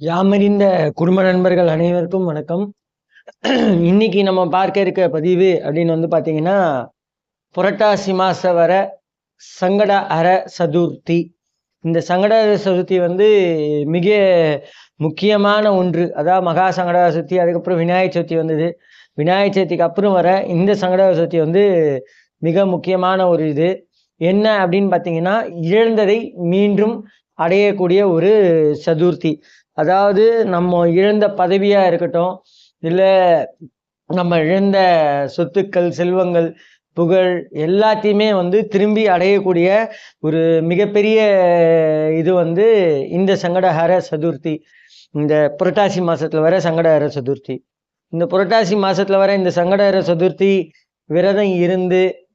யாமறிந்த குடும்ப நண்பர்கள் அனைவருக்கும் வணக்கம். இன்னைக்கு நம்ம பார்க்க இருக்க பதிவு அப்படின்னு வந்து பார்த்தீங்கன்னா புரட்டாசி மாச வர சங்கட அர சதுர்த்தி. இந்த சங்கட சதுர்த்தி வந்து மிக முக்கியமான ஒன்று. அதாவது மகா சங்கட சதுர்த்தி அதுக்கப்புறம் விநாயகர் சதுர்த்தி வந்தது. விநாயகர் சதுர்த்திக்கு அப்புறம் வர இந்த சங்கட சதுர்த்தி வந்து மிக முக்கியமான ஒரு இது. என்ன அப்படின்னு பார்த்தீங்கன்னா இழந்ததை மீண்டும் அடையக்கூடிய ஒரு சதுர்த்தி. அதாவது நம்ம இழந்த பதவியாக இருக்கட்டும் இல்லை நம்ம இழந்த சொத்துக்கள் செல்வங்கள் புகழ் எல்லாத்தையுமே வந்து திரும்பி அடையக்கூடிய ஒரு மிகப்பெரிய இது வந்து இந்த சங்கடஹார சதுர்த்தி. இந்த புரட்டாசி மாசத்துல வர சங்கடஹார சதுர்த்தி. இந்த புரட்டாசி மாசத்துல வர இந்த சங்கடஹார சதுர்த்தி விரதம் இருந்து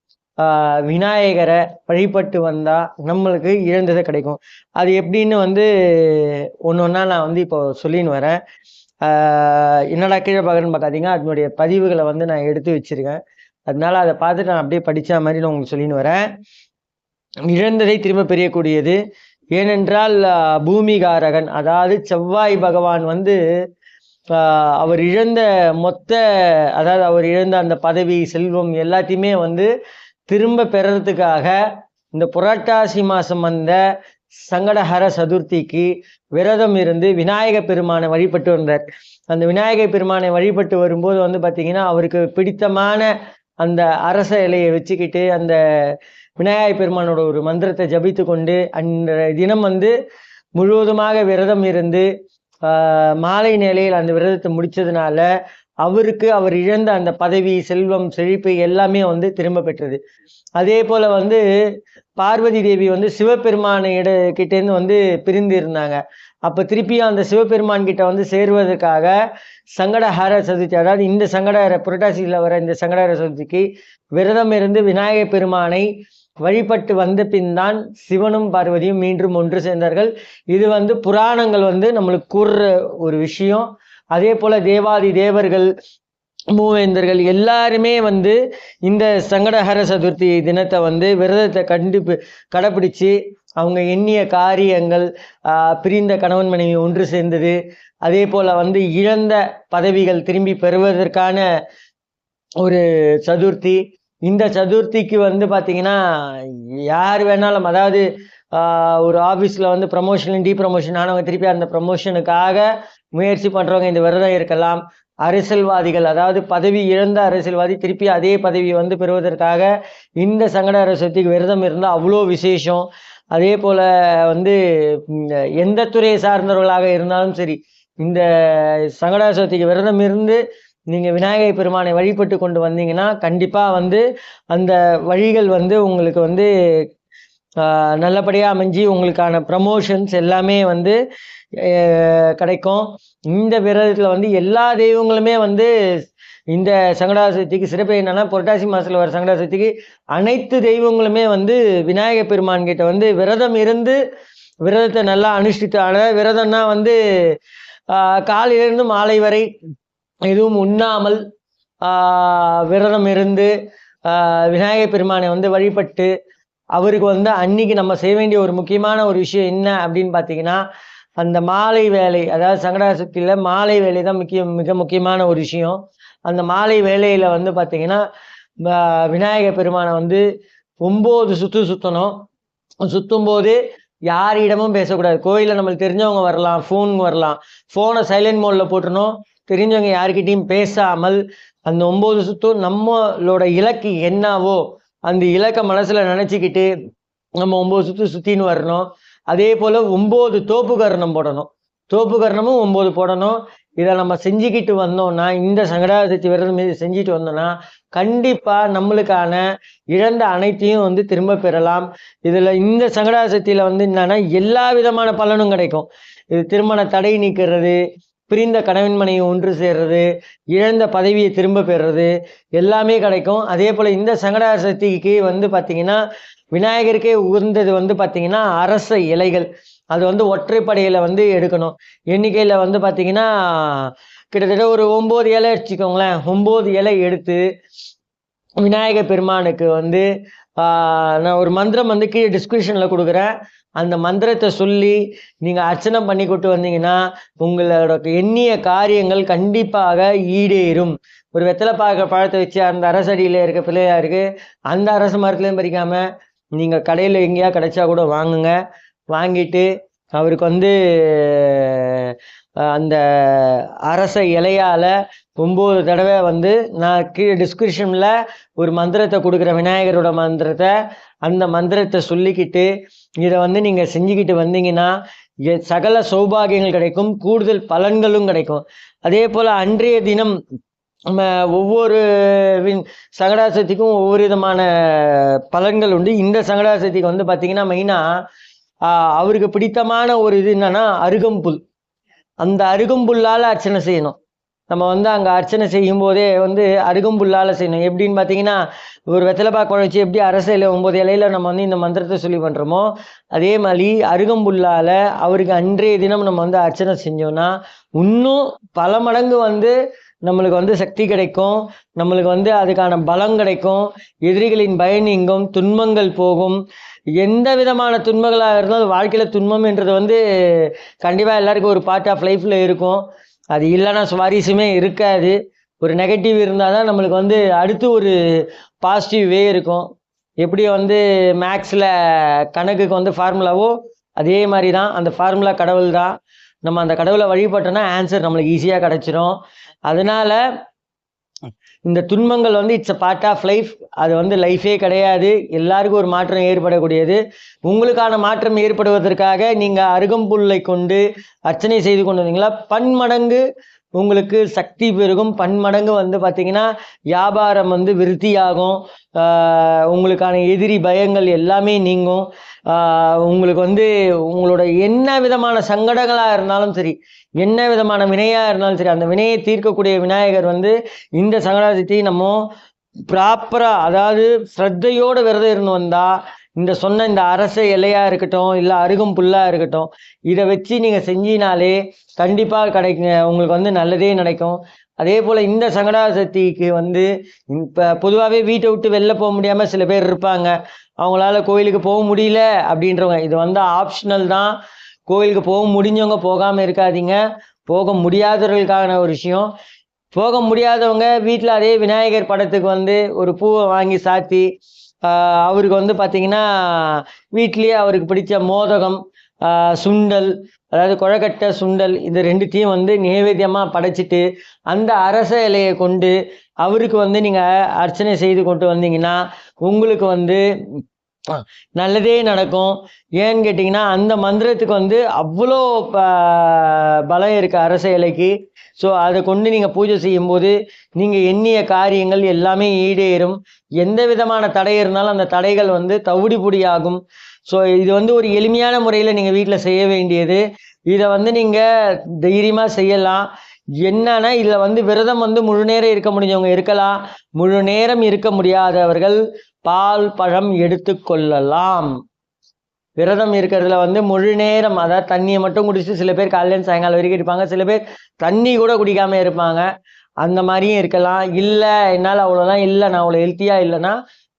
விநாயகரை வழிபட்டு வந்தால் நம்மளுக்கு இழந்ததை கிடைக்கும். அது எப்படின்னு வந்து ஒன்று ஒன்றா நான் வந்து இப்போ சொல்லின்னு வரேன். என்னடா கீழே பார்க்கணும்னு பார்க்காதீங்க. அதனுடைய பதிவுகளை வந்து நான் எடுத்து வச்சிருக்கேன். அதனால அதை பார்த்துட்டு நான் அப்படியே படித்த மாதிரி நான் உங்களுக்கு சொல்லின்னு வரேன். இழந்ததை திரும்ப பெரியக்கூடியது. ஏனென்றால் பூமிகாரகன் அதாவது செவ்வாய் பகவான் வந்து அவர் இழந்த மொத்த அதாவது அவர் இழந்த அந்த பதவி செல்வம் எல்லாத்தையுமே வந்து திரும்ப பெறறதுக்காக இந்த புரட்டாசி மாதம் வந்த சங்கடஹர சதுர்த்திக்கு விரதம் இருந்து விநாயக பெருமானை வழிபட்டு வந்தார். அந்த விநாயக பெருமானை வழிபட்டு வரும்போது வந்து பார்த்தீங்கன்னா அவருக்கு பிடித்தமான அந்த அரச இலையை வச்சுக்கிட்டு அந்த விநாயக பெருமானோட ஒரு மந்திரத்தை ஜபித்து கொண்டு அந்த தினம் வந்து முழுவதுமாக விரதம் இருந்து மாலை நிலையில் அந்த விரதத்தை முடித்ததுனால அவருக்கு அவர் இழந்த அந்த பதவி செல்வம் செழிப்பு எல்லாமே வந்து திரும்ப பெற்றது. அதே போல வந்து பார்வதி தேவி வந்து சிவபெருமான இட கிட்டேருந்து வந்து பிரிந்து இருந்தாங்க. அப்ப திருப்பியும் அந்த சிவபெருமான் கிட்ட வந்து சேருவதற்காக சங்கடஹார சதுர்த்தி அதாவது இந்த சங்கடஹர புரட்டாசியில் வர இந்த சங்கடஹர சதுர்த்திக்கு விரதம் இருந்து விநாயகர் பெருமானை வழிபட்டு வந்த பின் தான் சிவனும் பார்வதியும் மீண்டும் ஒன்று சேர்ந்தார்கள். இது வந்து புராணங்கள் வந்து நம்மளுக்கு கூறுற ஒரு விஷயம். அதே போல தேவாதி தேவர்கள் மூவேந்தர்கள் எல்லாருமே வந்து இந்த சங்கடஹர சதுர்த்தி தினத்தை வந்து விரதத்தை கண்டுபி கடைப்பிடிச்சு அவங்க எண்ணிய காரியங்கள் பிரிந்த கணவன் மனைவி ஒன்று சேர்ந்தது. அதே போல வந்து இழந்த பதவிகள் திரும்பி பெறுவதற்கான ஒரு சதுர்த்தி. இந்த சதுர்த்திக்கு வந்து பார்த்தீங்கன்னா யார் வேணாலும் அதாவது ஒரு ஆஃபீஸில் வந்து ப்ரமோஷன் டி ப்ரமோஷன் ஆனவங்க திருப்பி அந்த ப்ரமோஷனுக்காக முயற்சி பண்ணுறவங்க இந்த விரதம் இருக்கலாம். அரசியல்வாதிகள் அதாவது பதவி இழந்த அரசியல்வாதி திருப்பி அதே பதவியை வந்து பெறுவதற்காக இந்த சங்கட சதுர்த்திக்கு விரதம் இருந்தால் அவ்வளோ விசேஷம். அதே போல் வந்து எந்த துறையை சார்ந்தவர்களாக இருந்தாலும் சரி இந்த சங்கட சதுர்த்திக்கு விரதம் இருந்து நீங்கள் விநாயகர் பெருமானை வழிபட்டு கொண்டு வந்தீங்கன்னா கண்டிப்பாக வந்து அந்த வழிகள் வந்து உங்களுக்கு வந்து நல்லபடியாக அமைஞ்சு உங்களுக்கான ப்ரமோஷன்ஸ் எல்லாமே வந்து கிடைக்கும். இந்த விரதத்தில் வந்து எல்லா தெய்வங்களுமே வந்து இந்த சங்கடா சதுர்த்திக்கு சிறப்பு என்னன்னா புரட்டாசி மாதத்தில் வர சங்கடா சதுர்த்திக்கு அனைத்து தெய்வங்களுமே வந்து விநாயகர் பெருமான் கிட்ட வந்து விரதம் இருந்து விரதத்தை நல்லா அனுஷ்டித்து விரதம்னா வந்து காலையிலிருந்து மாலை வரை எதுவும் உண்ணாமல் விரதம் இருந்து விநாயகர் பெருமானை வந்து வழிபட்டு அவருக்கு வந்து அன்னைக்கு நம்ம செய்ய வேண்டிய ஒரு முக்கியமான ஒரு விஷயம் என்ன அப்படின்னு பார்த்தீங்கன்னா அந்த மாலை வேலை அதாவது சங்கடாசக்தியில் மாலை வேலை தான் முக்கிய மிக முக்கியமான ஒரு விஷயம். அந்த மாலை வேலையில் வந்து பார்த்தீங்கன்னா விநாயகர் பெருமானை வந்து ஒம்பது சுற்று சுற்றணும் சுற்றும் போது யாரிடமும் பேசக்கூடாது. கோயிலில் நம்மளுக்கு தெரிஞ்சவங்க வரலாம் ஃபோன் வரலாம். ஃபோனை சைலண்ட் மோடில் போட்டுருணும் தெரிஞ்சவங்க யாருக்கிட்டையும் பேசாமல் அந்த ஒம்பது சுற்றும் நம்மளோட இலக்கு என்னவோ அந்த இலக்கை மனசில் நினச்சிக்கிட்டு நம்ம ஒம்பது சுற்று சுற்றின்னு வரணும். அதே போல் ஒம்பது தோப்பு கரணம் போடணும். தோப்பு கரணமும் ஒம்பது போடணும். இதை நம்ம செஞ்சுக்கிட்டு வந்தோம்னா இந்த சங்கடாசக்தி விரதம் மீது செஞ்சுட்டு வந்தோம்னா கண்டிப்பாக நம்மளுக்கான இழந்த அனைத்தையும் வந்து திரும்ப பெறலாம். இதில் இந்த சங்கடாசக்தியில் வந்து என்னன்னா எல்லா விதமான பலனும் கிடைக்கும். இது திருமண தடை நீக்கிறது பிரிந்த கணவன் மனைவி ஒன்று சேர்றது இழந்த பதவியை திரும்ப பெறுறது எல்லாமே கிடைக்கும். அதே போல் இந்த சங்கடா சக்திக்கு வந்து பார்த்தீங்கன்னா விநாயகருக்கே உகந்தது வந்து பார்த்தீங்கன்னா அரச இலைகள். அது வந்து ஒற்றைப்படையில் வந்து எடுக்கணும். எண்ணிக்கையில் வந்து பார்த்தீங்கன்னா கிட்டத்தட்ட ஒரு ஒம்பது இலை வச்சுக்கோங்களேன். ஒம்பது இலை எடுத்து விநாயகர் பெருமானுக்கு வந்து நான் ஒரு மந்திரம் வந்து கீழே டிஸ்கிரிப்ஷனில் கொடுக்குறேன். அந்த மந்திரத்தை சொல்லி நீங்கள் அர்ச்சனை பண்ணி கொண்டு வந்தீங்கன்னா உங்களோட எண்ணிய காரியங்கள் கண்டிப்பாக ஈடேறும். ஒரு வெத்தலை பாக்க பழத்தை வச்சு அந்த அரசடியில் இருக்க பிள்ளையாருக்கு அந்த அரச மரத்துலேயும் பறிக்காமல் நீங்கள் கடையில் எங்கேயா கிடைச்சா கூட வாங்குங்க. வாங்கிட்டு அவருக்கு வந்து அந்த அரச இலையால் ஒம்பது தடவை வந்து நான் கீழே டிஸ்கிரிப்ஷனில் ஒரு மந்திரத்தை கொடுக்குற விநாயகரோட மந்திரத்தை. அந்த மந்திரத்தை சொல்லிக்கிட்டு இதை வந்து நீங்கள் செஞ்சுக்கிட்டு வந்தீங்கன்னா எ- சகல சௌபாகியங்கள் கிடைக்கும் கூடுதல் பலன்களும் கிடைக்கும். அதே போல் அன்றைய தினம் நம்ம ஒவ்வொரு வின் சங்கடாசக்திக்கும் ஒவ்வொரு விதமான பலன்கள் உண்டு. இந்த சங்கடாசக்திக்கு வந்து பார்த்தீங்கன்னா மெயினாக அவருக்கு பிடித்தமான ஒரு இது என்னன்னா அருகம்புல். அந்த அருகம்புல்லால் அர்ச்சனை செய்யணும். நம்ம வந்து அங்கே அர்ச்சனை செய்யும் போதே வந்து அருகம்புல்லால் செய்யணும். எப்படின்னு பார்த்தீங்கன்னா ஒரு வெத்தலைப்பா குழச்சி எப்படி அரசையில் ஒம்பது இலையில நம்ம வந்து இந்த மந்திரத்தை சொல்லி பண்ணுறோமோ அதே மாதிரி அருகம்புல்லால் அவருக்கு அன்றைய தினம் நம்ம வந்து அர்ச்சனை செஞ்சோம்னா இன்னும் பல மடங்கு வந்து நம்மளுக்கு வந்து சக்தி கிடைக்கும். நம்மளுக்கு வந்து அதுக்கான பலம் கிடைக்கும். எதிரிகளின் பயன் நீங்கும். துன்பங்கள் போகும். எந்த விதமான துன்பங்களாக இருந்தாலும் வாழ்க்கையில் துன்பம்ன்றது வந்து கண்டிப்பாக எல்லாருக்கும் ஒரு பார்ட் ஆஃப் லைஃப்பில் இருக்கும். அது இல்லைன்னா சுவாரஸ்யமே இருக்காது. ஒரு நெகட்டிவ் இருந்தால் தான் நம்மளுக்கு வந்து அடுத்து ஒரு பாசிட்டிவ் வே இருக்கும். எப்படி வந்து மேக்ஸில் கணக்குக்கு வந்து ஃபார்முலாவோ அதே மாதிரி தான் அந்த ஃபார்முலா கடவுள் தான் நம்ம அந்த கடவுளை வழிபட்டோன்னா ஆன்சர் நம்மளுக்கு ஈஸியாக கிடச்சிரும். அதனால் இந்த துன்பங்கள் வந்து it's a part of life அது வந்து லைஃபே கிடையாது. எல்லாருக்கும் ஒரு மாற்றம் ஏற்படக்கூடியது. உங்களுக்கான மாற்றம் ஏற்படுவதற்காக நீங்கள் அருகம்புல்லை கொண்டு அர்ச்சனை செய்து கொண்டு வந்தீங்களா பன்மடங்கு உங்களுக்கு சக்தி பெருகும். பன்மடங்கு வந்து பார்த்தீங்கன்னா வியாபாரம் வந்து விருத்தியாகும். உங்களுக்கான எதிரி பயங்கள் எல்லாமே நீங்கும். உங்களுக்கு வந்து உங்களோட என்ன விதமான சங்கடங்களாக இருந்தாலும் சரி என்ன விதமான வினையாக இருந்தாலும் சரி அந்த வினையை தீர்க்கக்கூடிய விநாயகர் வந்து இந்த சங்கடாதித்தி நம்ம ப்ராப்பராக அதாவது ஸ்ரத்தையோட விரதம் இருந்து வந்தால் இந்த சொன்ன இந்த அரச இலையாக இருக்கட்டும் இல்லை அருகும் புல்லாக இருக்கட்டும் இதை வச்சு நீங்கள் செஞ்சினாலே கண்டிப்பாக கிடைக்குங்க. உங்களுக்கு வந்து நல்லதே நடக்கும். அதே போல் இந்த சங்கடாசக்திக்கு வந்து இப்போ பொதுவாகவே வீட்டை விட்டு வெளில போக முடியாமல் சில பேர் இருப்பாங்க. அவங்களால கோயிலுக்கு போக முடியல அப்படின்றவங்க. இது வந்து ஆப்ஷனல் தான். கோயிலுக்கு போக முடிஞ்சவங்க போகாமல் இருக்காதீங்க. போக முடியாதவர்களுக்கான ஒரு விஷயம். போக முடியாதவங்க வீட்டில் அதே விநாயகர் படத்துக்கு வந்து ஒரு பூவை வாங்கி சாத்தி அவருக்கு வந்து பார்த்திங்கன்னா வீட்லேயே அவருக்கு பிடிச்ச மோதகம் சுண்டல் அதாவது குழக்கட்டை சுண்டல் இது ரெண்டுத்தையும் வந்து நைவேத்தியமாக படைச்சிட்டு அந்த அரச இலையை கொண்டு அவருக்கு வந்து நீங்கள் அர்ச்சனை செய்து கொண்டு வந்தீங்கன்னா உங்களுக்கு வந்து நல்லதே நடக்கும். ஏன்னு கேட்டிங்கன்னா அந்த மந்திரத்துக்கு வந்து அவ்வளோ ப- பலம் இருக்குது அரச இலைக்கு. ஸோ அதை கொண்டு நீங்கள் பூஜை செய்யும்போது நீங்கள் எண்ணிய காரியங்கள் எல்லாமே ஈடேறும். எந்த விதமான தடை இருந்தாலும் அந்த தடைகள் வந்து தவிடுபொடியாகும். ஸோ இது வந்து ஒரு எளிமையான முறையில் நீங்கள் வீட்டில் செய்ய வேண்டியது. இதை வந்து நீங்கள் தைரியமாக செய்யலாம். என்னன்னா இதில் வந்து விரதம் வந்து முழு நேரம் இருக்க முடிஞ்சவங்க இருக்கலாம். முழு நேரம் இருக்க முடியாதவர்கள் பால் பழம் எடுத்துக்கொள்ளலாம் விரதம் இருக்கிறதுல வந்து முழு நேரம் அதாவது தண்ணியை மட்டும் குடிச்சு சில பேர் காலையில சாயங்காலம் வரைக்கும் இருப்பாங்க சில பேர் தண்ணி கூட குடிக்காம இருப்பாங்க. அந்த மாதிரியும் இருக்கலாம். இல்லை என்னால் அவ்வளோலாம் இல்லை நான் அவ்வளோ ஹெல்த்தியாக இல்லைன்னா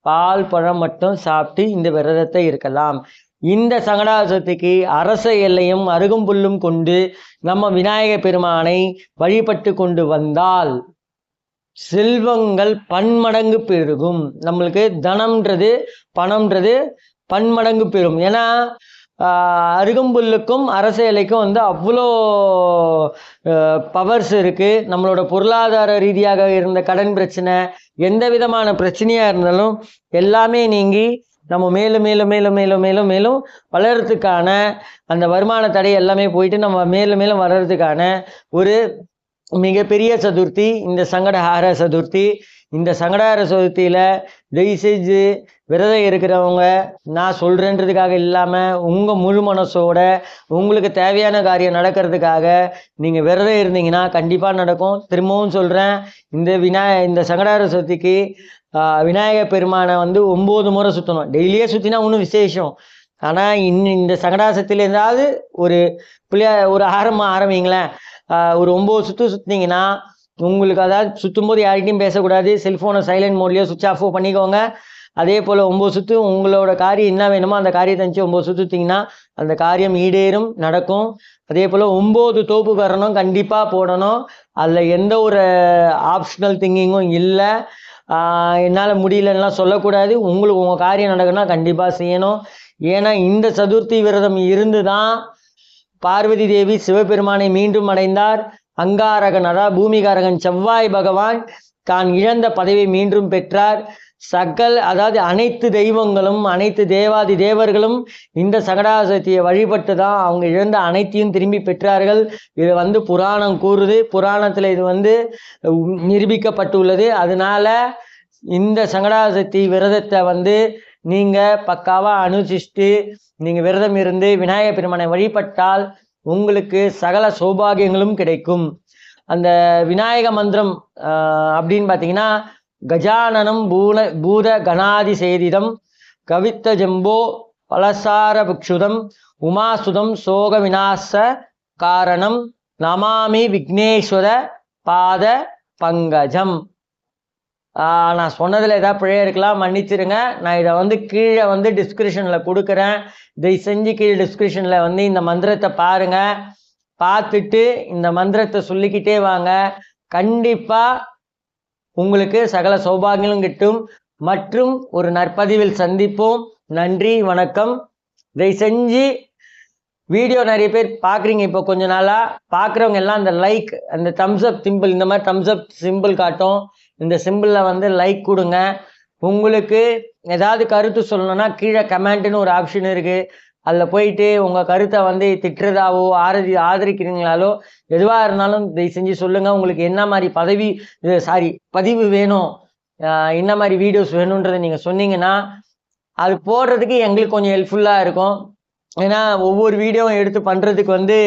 பால் பழம் மட்டும் சாப்பிட்டு இந்த விரதத்தை இருக்கலாம். இந்த சங்கடாசத்துக்கு அரச எல்லையும் அருகம்புல்லும் கொண்டு நம்ம விநாயக பெருமானை வழிபட்டு கொண்டு வந்தால் செல்வங்கள் பன்மடங்கு பெருகும். நம்மளுக்கு தனம்ன்றது பணம்ன்றது பன்மடங்கு பெறும் ஏன்னா அருகம்புல்லுக்கும் அரச இலைக்கும் வந்து அவ்வளோ பவர்ஸ் இருக்குது நம்மளோட பொருளாதார ரீதியாக இருந்த கடன் பிரச்சனை எந்த விதமான பிரச்சனையாக இருந்தாலும் எல்லாமே நீங்கி நம்ம மேலும் மேலும் மேலும் மேலும் மேலும் மேலும் வளர்கிறதுக்கான அந்த வருமான தடை எல்லாமே போயிட்டு நம்ம மேலும் மேலும் வளர்கிறதுக்கான ஒரு மிகப்பெரிய சதுர்த்தி இந்த சங்கடஹார சதுர்த்தி. இந்த சங்கடார சதுர்த்தியில் தயவுசெய்து விரதம் இருக்கிறவங்க நான் சொல்கிறேன்றதுக்காக இல்லாமல் உங்கள் முழு மனசோட உங்களுக்கு தேவையான காரியம் நடக்கிறதுக்காக நீங்கள் விரதம் இருந்தீங்கன்னா கண்டிப்பாக நடக்கும். திரும்பவும் சொல்கிறேன் இந்த விநாய இந்த சங்கடார சதுர்த்திக்கு விநாயகர் பெருமானை வந்து ஒம்பது முறை சுற்றணும் டெய்லியே சுற்றினா இன்னும் விசேஷம். ஆனால் இன் இந்த சங்கடாசத்தில் ஏதாவது ஒரு பிள்ளையா ஒரு ஆரம்பம் ஆரம்பிங்களேன். ஒரு ஒம்பது சுற்று சுற்றினீங்கன்னா உங்களுக்கு அதாவது சுற்றும் போது யார்கிட்டையும் பேசக்கூடாது. செல்ஃபோனை சைலண்ட் மோட்லேயோ சுவிச் ஆஃபோ பண்ணிக்கோங்க. அதே போல் ஒம்பது சுற்று உங்களோட காரியம் என்ன வேணுமோ அந்த காரியத்தை வச்சு ஒம்பது சுற்றுத்தீங்கன்னா அந்த காரியம் ஈடேறும் நடக்கும். அதே போல் ஒம்பது தோப்பு வரணும் கண்டிப்பாக போடணும். அதில் எந்த ஒரு ஆப்ஷனல் திங்கிங்கும் இல்லை. என்னால் முடியலன்னா சொல்லக்கூடாது. உங்களுக்கு உங்கள் காரியம் நடக்கணும்னா கண்டிப்பாக செய்யணும். ஏன்னா இந்த சதுர்த்தி விரதம் இருந்து தான் பார்வதி தேவி சிவபெருமானை மீண்டும் அடைந்தார். அங்காரகன் அதாவது பூமிகாரகன் செவ்வாய் பகவான் தான் இழந்த பதவியை மீண்டும் பெற்றார். சகல் அதாவது அனைத்து தெய்வங்களும் அனைத்து தேவாதி தேவர்களும் இந்த சகடாசக்தியை வழிபட்டு தான் அவங்க இழந்த அனைத்தையும் திரும்பி பெற்றார்கள். இது வந்து புராணம் கூறுது. புராணத்தில் இது வந்து நிரூபிக்கப்பட்டுள்ளது. அதனால இந்த சங்கடாசக்தி விரதத்தை வந்து நீங்கள் பக்காவாக அனுசிச்சுட்டு நீங்கள் விரதம் இருந்து விநாயகர் பெருமானை வழிபட்டால் உங்களுக்கு சகல சௌபாகியங்களும் கிடைக்கும். அந்த விநாயக மந்திரம் அப்படின்னு பார்த்தீங்கன்னா கஜானனம் பூன பூத கணாதி சேதிதம் கவித்த ஜம்போ பலசார புக்ஷுதம் உமாசுதம் சோக விநாச காரணம் நமாமி விக்னேஸ்வர பாத பங்கஜம். நான் சொன்னதில் ஏதாவது பிழை இருக்கலாம் மன்னிச்சிருங்க. நான் இதை வந்து கீழே வந்து டிஸ்கிரிப்ஷனில் கொடுக்குறேன். இதை செஞ்சு கீழே டிஸ்கிரிப்ஷனில் வந்து இந்த மந்திரத்தை பாருங்கள் பார்த்துட்டு இந்த மந்திரத்தை சொல்லிக்கிட்டே வாங்க. கண்டிப்பாக உங்களுக்கு சகல சௌபாகியங்களும் கிட்டும். மற்றும் ஒரு நற்பதிவில் சந்திப்போம். நன்றி வணக்கம். இதை செஞ்சு வீடியோ நிறைய பேர் பார்க்குறீங்க இப்போ கொஞ்ச நாளாக பார்க்குறவங்க எல்லாம் அந்த லைக் அந்த தம்ஸ் அப் சிம்பிள் இந்த மாதிரி தம்ஸ் அப் சிம்பிள் காட்டும். இந்த சிம்பிளில் வந்து லைக் கொடுங்க. உங்களுக்கு ஏதாவது கருத்து சொல்லணும்னா கீழே கமெண்ட்டுன்னு ஒரு ஆப்ஷன் இருக்குது அதில் போயிட்டு உங்கள் கருத்தை வந்து திட்டுறதாவோ ஆரதி ஆதரிக்கிறீங்களாலோ எதுவாக இருந்தாலும் இதை செஞ்சு சொல்லுங்கள் உங்களுக்கு என்ன மாதிரி பதவி இது சாரி பதிவு வேணும். என்ன மாதிரி வீடியோஸ் வேணுன்றதை நீங்கள் சொன்னீங்கன்னா அது போடுறதுக்கு எங்களுக்கு கொஞ்சம் ஹெல்ப்ஃபுல்லாக இருக்கும். ஏன்னா ஒவ்வொரு வீடியோவும் எடுத்து பண்ணுறதுக்கு வந்து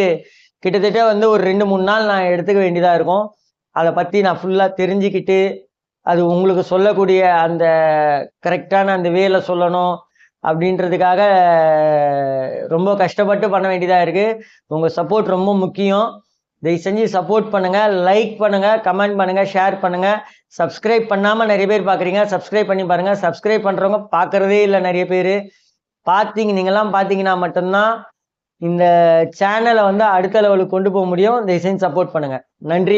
கிட்டத்தட்ட வந்து ஒரு ரெண்டு மூணு நாள் நான் எடுத்துக்க வேண்டியதாக இருக்கும். அதை பற்றி நான் ஃபுல்லாக தெரிஞ்சுக்கிட்டு அது உங்களுக்கு சொல்லக்கூடிய அந்த கரெக்டான அந்த வேலை சொல்லணும் அப்படின்றதுக்காக ரொம்ப கஷ்டப்பட்டு பண்ண வேண்டியதாக இருக்குது உங்கள் சப்போர்ட் ரொம்ப முக்கியம். தயவு செஞ்சு சப்போர்ட் பண்ணுங்கள் லைக் பண்ணுங்கள் கமெண்ட் பண்ணுங்கள் ஷேர் பண்ணுங்கள் சப்ஸ்கிரைப் பண்ணாமல் நிறைய பேர் பார்க்குறீங்க சப்ஸ்கிரைப் பண்ணி பாருங்கள் சப்ஸ்கிரைப் பண்ணுறவங்க பார்க்குறதே இல்லை நிறைய பேர். பார்த்தீங்க நீங்களாம் பார்த்தீங்கன்னா மட்டும்தான் இந்த சேனலை வந்து அடுத்த லெவலுக்கு கொண்டு போக முடியும். தயவு செஞ்சு சப்போர்ட் பண்ணுங்கள் நன்றி.